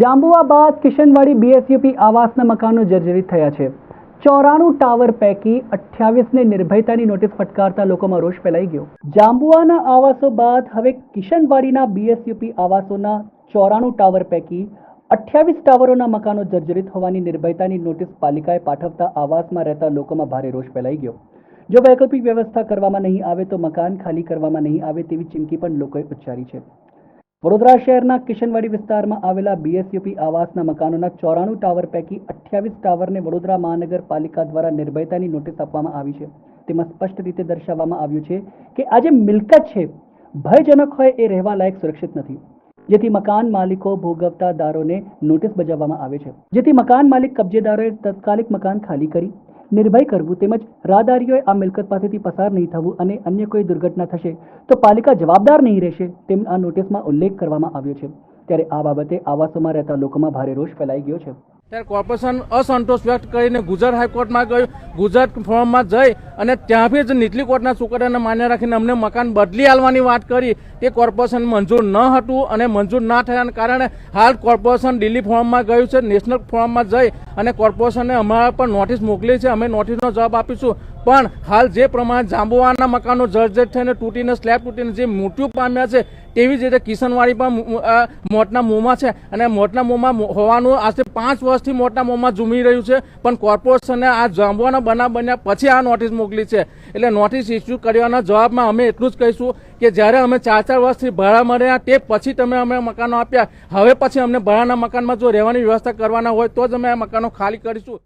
જાંબુઆ બાદ કિશનવાડી બીએસયુપી આવાસના મકાનો જર્જરિત થયા છે. ચોરાણું ટાવર પૈકી અઠ્યાવીસને નિર્ભયતાની નોટિસ ફટકારતા લોકોમાં રોષ ફેલાઈ ગયો. જાંબુઆના આવાસો બાદ હવે કિશનવાડીના બીએસયુપી આવાસોના ચોરાણું ટાવર પૈકી અઠ્યાવીસ ટાવરોના મકાનો જર્જરિત હોવાની નિર્ભયતાની નોટિસ પાલિકાએ પાઠવતા આવાસમાં રહેતા લોકોમાં ભારે રોષ ફેલાઈ ગયો. જો વૈકલ્પિક વ્યવસ્થા કરવામાં નહીં આવે તો મકાન ખાલી કરવામાં નહીં આવે તેવી ચીમકી પણ લોકોએ ઉચ્ચારી છે. વડોદરા શહેરના કિશનવાડી વિસ્તારમાં આવેલા બીએસયુપી આવાસના મકાનોના ચોરાણું ટાવર પૈકી અઠ્યાવીસ ટાવરને વડોદરા મહાનગરપાલિકા દ્વારા નિર્ભયતાની નોટિસ આપવામાં આવી છે. તેમાં સ્પષ્ટ રીતે દર્શાવવામાં આવ્યું છે કે આ જે મિલકત છે. ભયજનક હોય એ રહેવા લાયક સુરક્ષિત નથી. જેથી મકાન માલિકો ભોગવતાદારોને નોટિસ બજાવવામાં આવે છે. જેથી મકાન માલિક કબજેદારોએ તાત્કાલિક મકાન ખાલી કરી નિર્ભય કરવું તેમજ રાહદારીઓએ આ મિલકત પાસેથી પસાર નહીં થવું અને અન્ય કોઈ દુર્ઘટના થશે તો પાલિકા જવાબદાર નહીં રહેશે તેમ આ નોટિસમાં ઉલ્લેખ કરવામાં આવ્યો છે. ત્યારે આ બાબતે આવાસોમાં રહેતા લોકોમાં ભારે રોષ ફેલાઈ ગયો છે. ત્યારે કોર્પોરેશન અસંતોષ વ્યક્ત કરીને ગુજરાત હાઈકોર્ટમાં ગયું. ગુજરાત ફોર્મમાં જઈ અને ત્યાંથી જ નીચલી કોર્ટના ચુકાદાને માન્ય રાખીને અમને મકાન બદલી આલવાની વાત કરી. તે કોર્પોરેશન મંજૂર ન હતું અને મંજૂર ના થયાને કારણે હાલ કોર્પોરેશન દિલ્હી ફોર્મમાં ગયું છે, નેશનલ ફોર્મમાં જઈ અને કોર્પોરેશને અમારા પર નોટિસ મોકલી છે. અમે નોટિસનો જવાબ આપીશું. પણ હાલ જે પ્રમાણે જાંબુવાના મકાનો જર્જર થઈને તૂટીને, સ્લેબ તૂટીને જે મૃત્યુ પામ્યા છે, તેવી જ રીતે કિશનવાડી પણ મોટના મોંમાં છે અને મોતના મોંમાં હોવાનું આજે પાંચ વર્ષથી મોટના મોંમાં ઝૂમી રહ્યું છે, પણ કોર્પોરેશને આ જાંબુવાના બનાવ બન્યા પછી આ નોટિસ મોકલી છે. એટલે નોટિસ ઇસ્યુ કરવાના જવાબમાં અમે એટલું જ કહીશું કે જ્યારે અમે ચાર ચાર વર્ષથી ભાડા મળ્યા, તે પછી તમે અમે મકાનો આપ્યા. હવે પછી અમને ભાડાના મકાનમાં જો રહેવાની વ્યવસ્થા કરવાના હોય, તો જ અમે આ મકાનો ખાલી કરીશું.